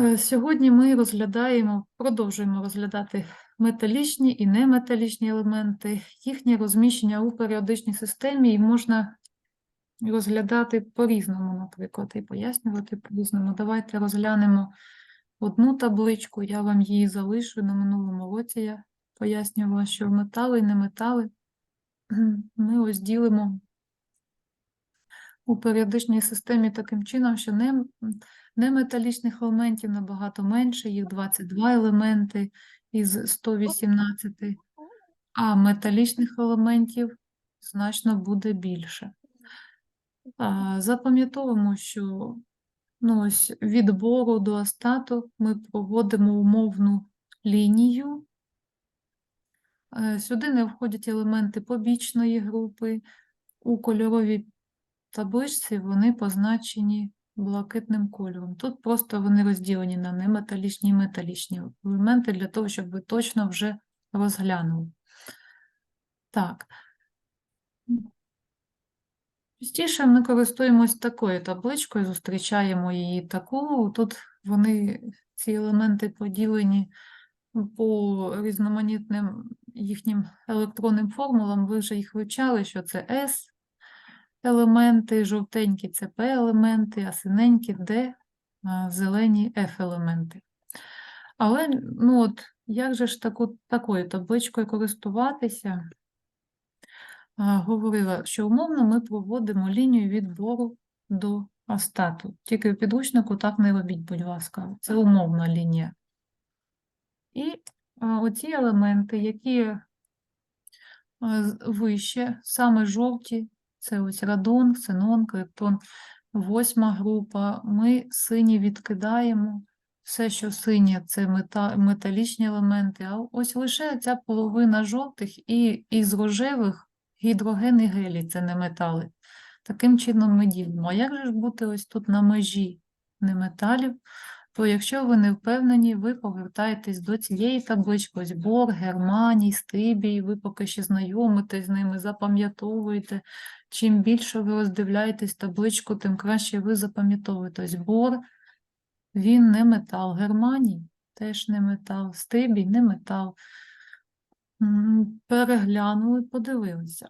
Е, Сьогодні ми розглядаємо, продовжуємо розглядати металічні і неметалічні елементи, їхнє розміщення у періодичній системі, і можна розглядати по-різному, наприклад, і пояснювати по-різному. Давайте розглянемо одну табличку, я вам її залишу. На минулому році я пояснювала, що метали і неметали ми ось ділимо у періодичній системі таким чином, що не, неметалічних елементів набагато менше, їх 22 елементи із 118, а металічних елементів значно буде більше. Запам'ятовуємо, що ну, ось від бору до астату ми проводимо умовну лінію. Е, Сюди не входять елементи побічної групи. У кольоровій табличці вони позначені блакитним кольором. Тут просто вони розділені на неметалічні і металічні елементи для того, щоб ви точно вже розглянули. Так. Частіше ми користуємось такою табличкою, зустрічаємо її таку. Тут вони, ці елементи поділені по різноманітним їхнім електронним формулам. Ви вже їх вивчали, що це S елементи, жовтенькі це P елементи, а синенькі D, зелені F елементи. Але ну от, як же ж таку, такою табличкою користуватися? Говорила, що умовно ми проводимо лінію від бору до астату. Тільки в підручнику так не робіть, будь ласка, це умовна лінія. І оці елементи, які вище, саме жовті, це ось радон, ксенон, криптон, восьма група. Ми сині відкидаємо. Все, що синє, це мета, металічні елементи, а ось лише ця половина жовтих і із рожевих гідроген і гелій це не метали. Таким чином ми ділимо. А як же ж бути ось тут на межі неметалів? То якщо ви не впевнені, ви повертаєтесь до цієї таблички, ось бор, германій, стибій, ви поки що знайомитесь з ними, запам'ятовуєте. Чим більше ви роздивляєтесь табличку, тим краще ви запам'ятовуєте. Ось бор, він не метал, германій теж не метал, стибій не метал. Переглянули, подивилися.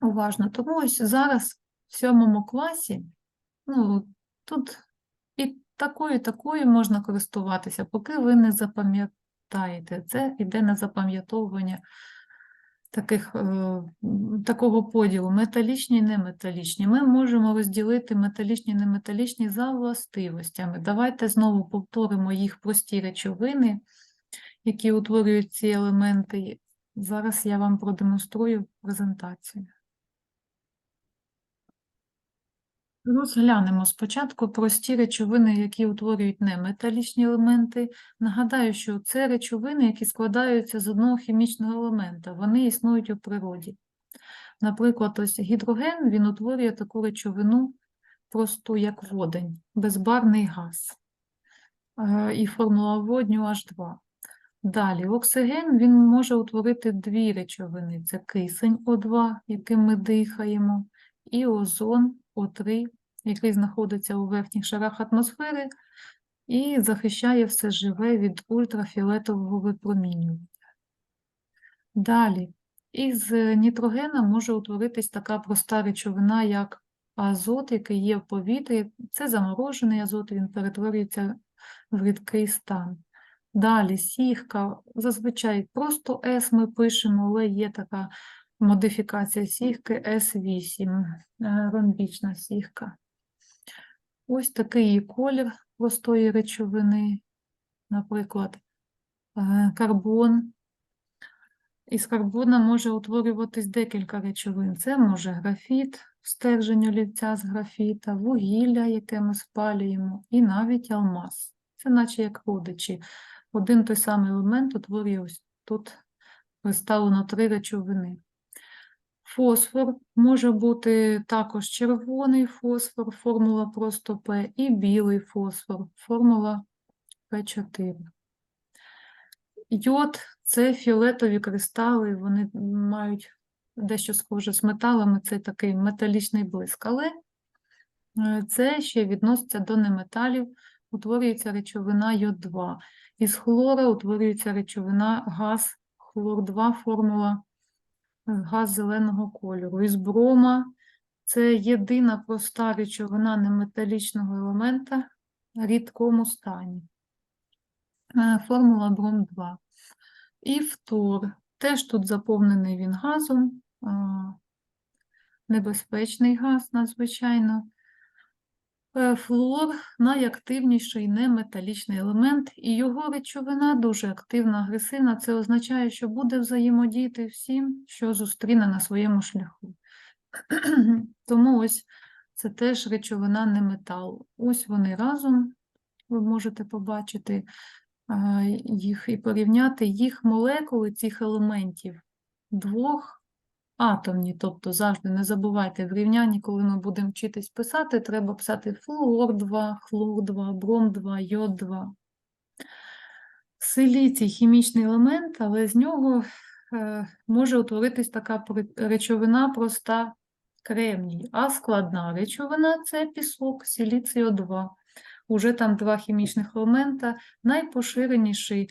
Уважно. Тому ось зараз в сьомому класі, ну, тут і такою, такою можна користуватися, поки ви не запам'ятаєте. Це йде на запам'ятовування таких, е, такого поділу металічні і неметалічні. Ми можемо розділити металічні і неметалічні за властивостями. Давайте знову повторимо їх прості речовини, які утворюють ці елементи. Зараз я вам продемонструю презентацію. Розглянемо спочатку прості речовини, які утворюють неметалічні елементи. Нагадаю, що це речовини, які складаються з одного хімічного елемента. Вони існують у природі. Наприклад, ось гідроген він утворює таку речовину просту, як водень, безбарний газ. Е, І формула водню H2. Далі, оксиген він може утворити дві речовини: це кисень О2, яким ми дихаємо, і озон О3, який знаходиться у верхніх шарах атмосфери і захищає все живе від ультрафіолетового випромінювання. Далі, із нітрогена може утворитись така проста речовина, як азот, який є в повітрі. Це заморожений азот, він перетворюється в рідкий стан. Далі сіхка, зазвичай просто С ми пишемо, але є така модифікація сіхки С8, е, ромбічна сіхка. Ось такий її колір простої речовини, наприклад, е, карбон. Із карбона може утворюватись декілька речовин. Це може графіт, стержень олівця з графіта, вугілля, яке ми спалюємо, і навіть алмаз. Це наче як родичі. Один той самий елемент утворює ось тут представлено три речовини. Фосфор може бути також червоний фосфор, формула просто П, і білий фосфор, формула П4. Йод це фіолетові кристали, вони мають дещо схоже з металами, це такий металічний блиск, але е, це ще відноситься до неметалів. утворюється речовина йод-2. Із хлора утворюється речовина газ хлор-2, формула е, газ зеленого кольору. Із брома це єдина проста речовина неметалічного елемента в рідкому стані. Е, Формула бром 2. І фтор. Теж тут заповнений він газом. Небезпечний газ, надзвичайно. Е, Флуор найактивніший неметалічний елемент, і його речовина дуже активна, агресивна. Це означає, що буде взаємодіяти всім, що зустріне на своєму шляху. Тому ось це теж речовина не метал. Ось вони разом, ви можете побачити їх і порівняти їх молекули цих елементів двох атомні, тобто завжди не забувайте в рівнянні, коли ми будемо вчитись писати, треба писати флуор 2, хлор 2, бром 2, йод 2. Силіцій хімічний елемент, але з нього е, може утворитись така речовина проста кремній, а складна речовина це пісок, силіцій О2. Уже там два хімічних елемента, найпоширеніший,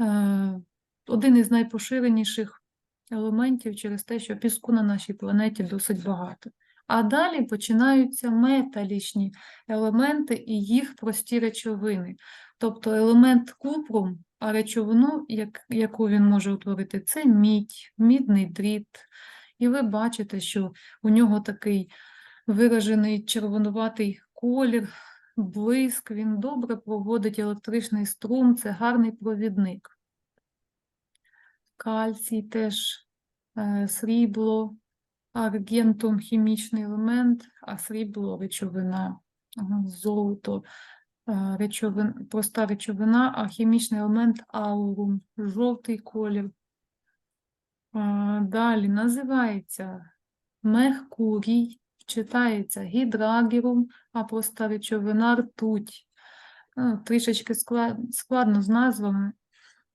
е, один із найпоширеніших елементів через те, що піску на нашій планеті досить багато. А далі починаються металічні елементи і їх прості речовини. Тобто елемент купрум, а речовину, як, яку він може утворити, це мідь, мідний дріт. І ви бачите, що у нього такий виражений червонуватий колір, блиск, він добре проводить електричний струм, це гарний провідник. Кальцій теж, е, срібло, аргентум хімічний елемент, а срібло речовина, золото, е, речовин, проста речовина, а хімічний елемент аурум, жовтий колір. Е, Далі називається Меркурій, читається гідрагерум, а проста речовина ртуть. Трішечки склад- складно з назвами,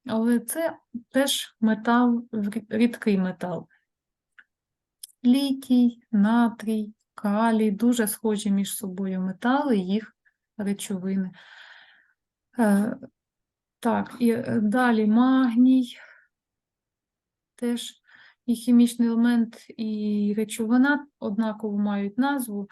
але це теж метал, рідкий метал. Літій, натрій, калій, дуже схожі між собою метали, їх речовини. Е, Так, і е, далі магній, теж і хімічний елемент, і речовина однаково мають назву.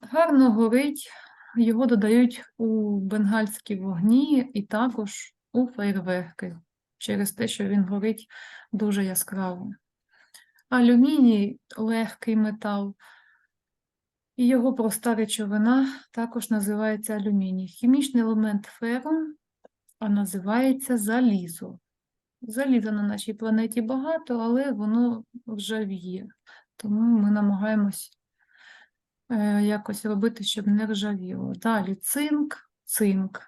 Гарно горить, його додають у бенгальські вогні і також у фейерверки, через те, що він горить дуже яскраво. Алюміній легкий метал, і його проста речовина також називається алюміній. Хімічний елемент ферум, а називається залізо. Заліза на нашій планеті багато, але воно ржавіє. Тому ми намагаємось е, якось робити, щоб не ржавіло. Далі цинк, цинк.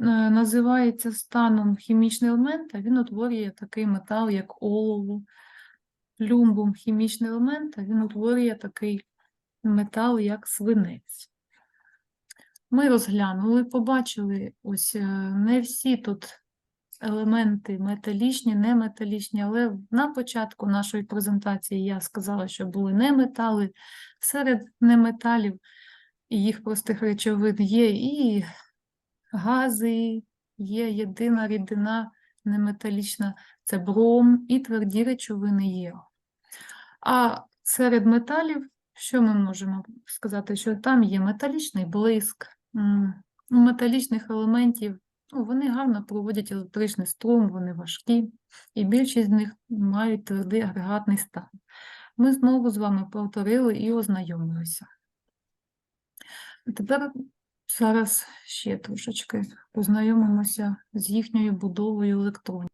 Е, Називається станом хімічний елемент, а він утворює такий метал, як олово. Люмбум хімічний елемент, а він утворює такий метал, як свинець. Ми розглянули, побачили, ось е, не всі тут елементи металічні, неметалічні, але на початку нашої презентації я сказала, що були неметали. Серед неметалів і їх простих речовин є і гази, є єдина рідина неметалічна, це бром, і тверді речовини є. А серед металів, що ми можемо сказати, що там є металічний блиск, металічних елементів, ну, вони гарно проводять електричний струм, вони важкі, і більшість з них мають твердий агрегатний стан. Ми знову з вами повторили і ознайомилися. Тепер зараз ще трошечки познайомимося з їхньою будовою електронів.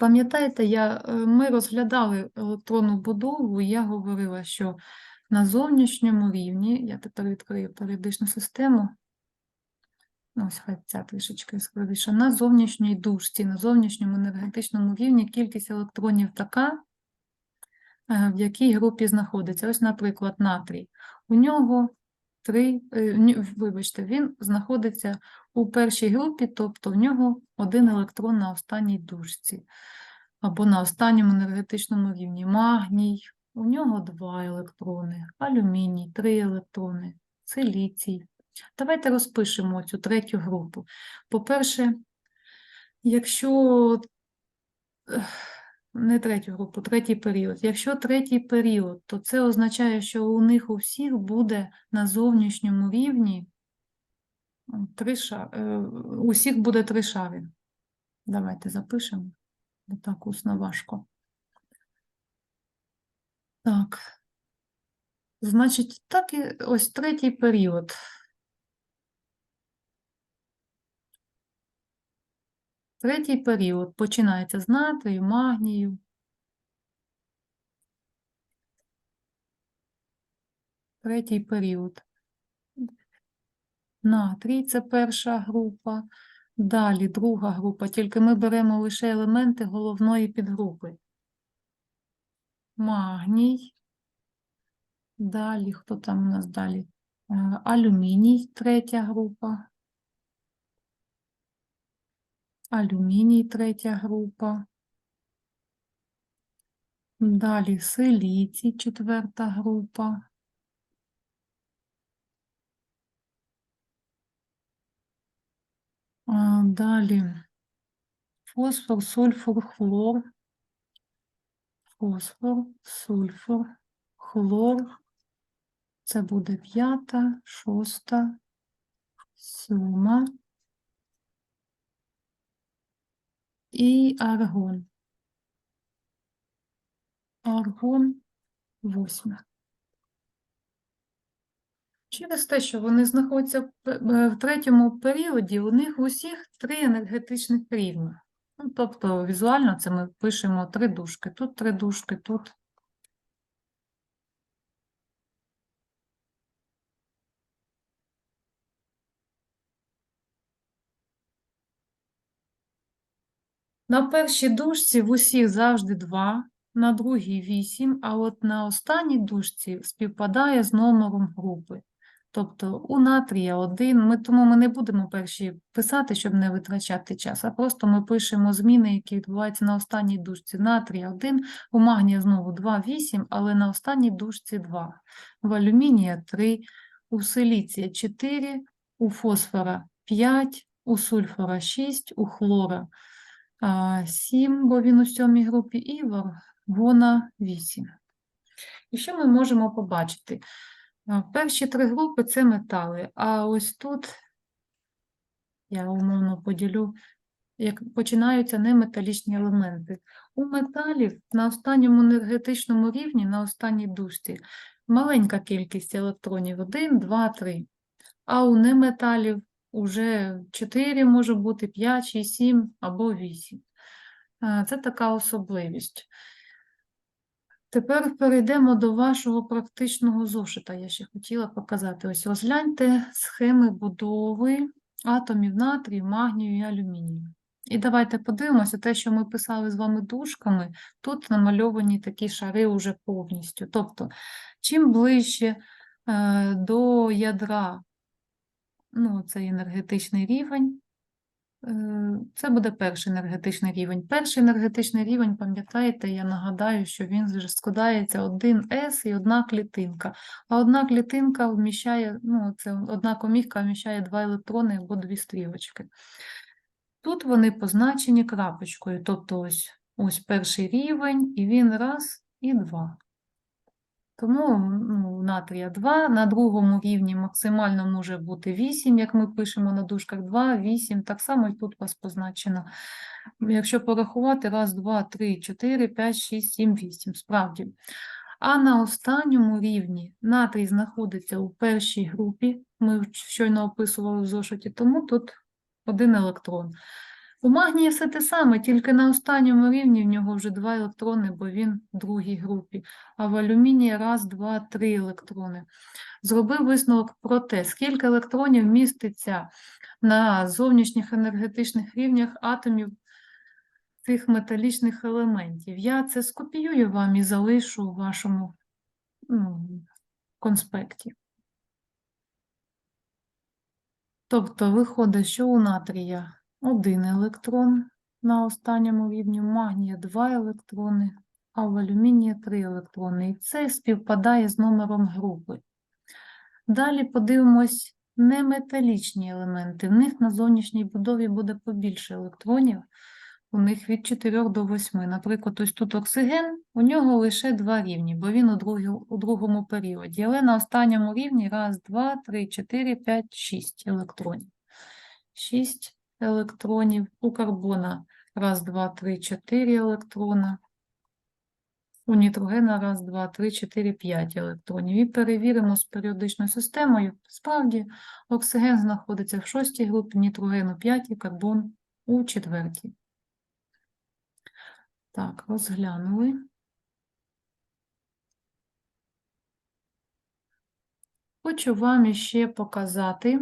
Пам'ятаєте, я, е, ми розглядали електронну будову, я говорила, що на зовнішньому рівні, я тепер відкрию періодичну систему, ну, ось хай ця трішечки складніше, на зовнішній дужці, на зовнішньому енергетичному рівні кількість електронів така, е, в якій групі знаходиться. Ось, наприклад, натрій. У нього три, е, вибачте, він знаходиться у першій групі, тобто в нього один електрон на останній дужці або на останньому енергетичному рівні. Магній, у нього два електрони, алюміній, три електрони, силіцій. Давайте розпишемо цю третю групу. По-перше, якщо ех, не третю групу, третій період. Якщо третій період, то це означає, що у них у всіх буде на зовнішньому рівні три ша... е, у буде три шари. Давайте запишемо, так усно важко. Так. Значить, так і ось третій період. Третій період починається з натрію, магнію. Третій період. Натрій це перша група. Далі друга група, тільки ми беремо лише елементи головної підгрупи. Магній. Далі, хто там у нас далі? Е, Алюміній, третя група. Алюміній, третя група. Далі силіцій, четверта група. Далі фосфор, сульфур, хлор. Фосфор, сульфур, хлор. Це буде п'ята, шоста, сьома. І аргон. Аргон восьме. Через те, що вони знаходяться в е, третьому періоді, у них усіх три енергетичних рівня. Ну, тобто візуально це ми пишемо три дужки. Тут три дужки, тут. На першій дужці в усіх завжди два, на другій вісім, а от на останній дужці співпадає з номером групи. Тобто у натрія один, ми, тому ми не будемо перші писати, щоб не витрачати час, а просто ми пишемо зміни, які відбуваються на останній дужці. Натрія 1, у магнія знову 2, 8, але на останній дужці 2. В алюмінія 3, у силіція 4, у фосфора 5, у сульфора 6, у хлора 7, бо він у сьомій групі, і в аргона 8. І що ми можемо побачити? Перші три групи це метали, а ось тут я умовно поділю, як починаються неметалічні елементи. У металів на останньому енергетичному рівні, на останній дужці, маленька кількість електронів 1, 2, 3. А у неметалів уже 4 може бути, 5, 6, 7 або 8. Е, Це така особливість. Тепер перейдемо до вашого практичного зошита. Я ще хотіла показати. Ось розгляньте схеми будови атомів натрію, магнію і алюмінію. І давайте подивимося, те, що ми писали з вами дужками, тут намальовані такі шари уже повністю. Тобто, чим ближче е, до ядра ну, цей енергетичний рівень, Е, Це буде перший енергетичний рівень. Перший енергетичний рівень, пам'ятаєте, я нагадаю, що він складається один С і одна клітинка. А одна клітинка вміщає, ну, це одна комірка вміщає два електрони або дві стрілочки. Тут вони позначені крапочкою, тобто ось, ось перший рівень, і він раз і два. Тому ну, натрія 2, на другому рівні максимально може бути 8, як ми пишемо на дужках 2, 8, так само і тут у вас позначено. Якщо порахувати, раз, два, три, 4, 5, 6, 7, 8, справді. А на останньому рівні натрій знаходиться у першій групі, ми щойно описували в зошиті, тому тут один електрон. У магнія все те саме, тільки на останньому рівні в нього вже два електрони, бо він в другій групі. А в алюмінії раз, два, три електрони. Зробив висновок про те, скільки електронів міститься на зовнішніх енергетичних рівнях атомів цих металічних елементів. Я це скопіюю вам і залишу у вашому ну, конспекті. Тобто виходить, що у натрія один електрон на останньому рівні, магнія два електрони, а в алюмінія три електрони. І це співпадає з номером групи. Далі подивимось неметалічні елементи. В них на зовнішній будові буде побільше електронів. У них від 4 до 8. Наприклад, ось тут оксиген, у нього лише два рівні, бо він у, другі, у другому періоді. Але на останньому рівні раз, два, три, чотири, п'ять, шість електронів. 6 електронів. У карбона раз, два, три, чотири електрона. У нітрогена раз, два, три, чотири, п'ять електронів. І перевіримо з періодичною системою. Справді, оксиген знаходиться в шостій групі, нітроген у п'ятій, карбон у четвертій. Так, розглянули. Хочу вам іще показати,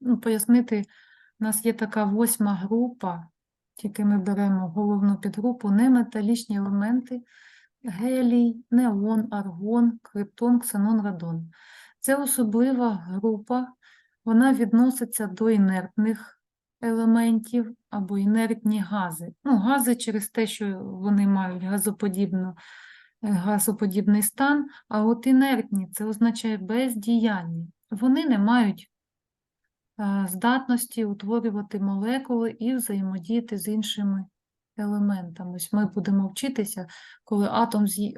ну, пояснити, у нас є така восьма група, тільки ми беремо головну підгрупу, неметалічні елементи, гелій, неон, аргон, криптон, ксенон, радон. Це особлива група, вона відноситься до інертних елементів або інертні гази. Ну, гази через те, що вони мають газоподібну, е, газоподібний стан, а от інертні це означає бездіяльні. Вони не мають здатності утворювати молекули і взаємодіяти з іншими елементами. Ось Ми будемо вчитися, коли атом е,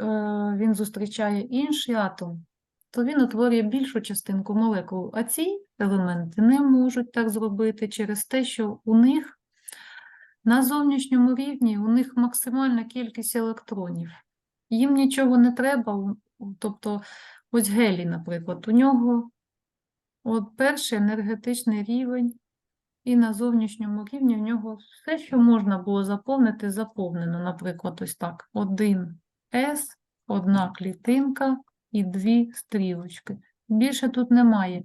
він зустрічає інший атом, то він утворює більшу частинку молекул, а ці елементи не можуть так зробити через те, що у них на зовнішньому рівні у них максимальна кількість електронів. Їм нічого не треба, тобто ось гелій, наприклад, у нього от перший енергетичний рівень, і на зовнішньому рівні у нього все, що можна було заповнити, заповнено. Наприклад, ось так: один S, одна клітинка і дві стрілочки. Більше тут немає.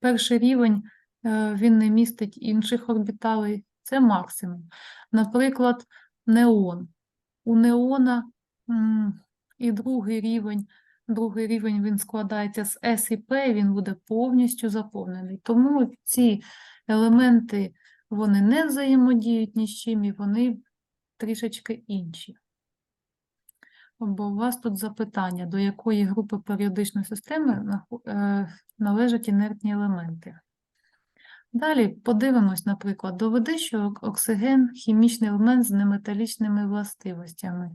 Перший рівень е, він не містить інших орбіталей, це максимум. Наприклад, неон. У неона і другий рівень, другий рівень він складається з S і P, він буде повністю заповнений. Тому ці елементи вони не взаємодіють ні з чим, і вони трішечки інші. Бо у вас тут запитання, до якої групи періодичної системи е, належать інертні елементи. Далі подивимось, наприклад, доведи, що оксиген – хімічний елемент з неметалічними властивостями,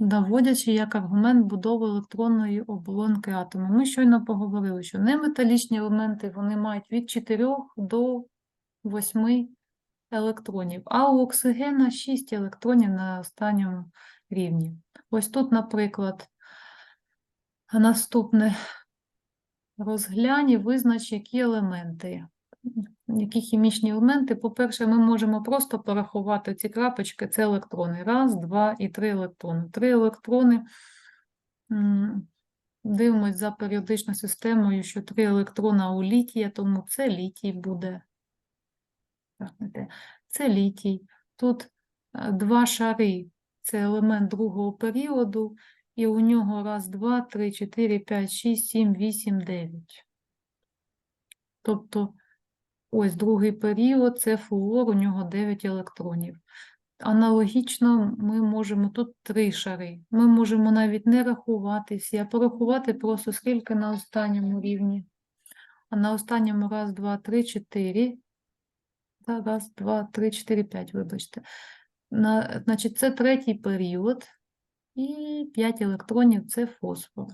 доводячи як аргумент будови електронної оболонки атому. Ми щойно поговорили, що неметалічні елементи вони мають від 4 до 8 електронів, а у оксигена 6 електронів на останньому рівні. Ось тут, наприклад, наступне розглянь і які елементи, які хімічні елементи. По-перше, ми можемо просто порахувати ці крапочки, це електрони. Раз, два і три електрони. Три електрони. м, Дивимось за періодичною системою, що три електрона у літія, тому це літій буде. Це літій. Тут е, два шари це елемент другого періоду, і у нього раз, два, три, чотири, п'ять, шість, сім, вісім, дев'ять. Тобто, ось другий період це флуор, у нього 9 електронів. Аналогічно ми можемо тут три шари. Ми можемо навіть не рахувати всі, а порахувати просто скільки на останньому рівні. А на останньому раз, два, три, чотири. Та, раз, два, три, чотири, п'ять, вибачте. На, значить, це третій період, і 5 електронів це фосфор.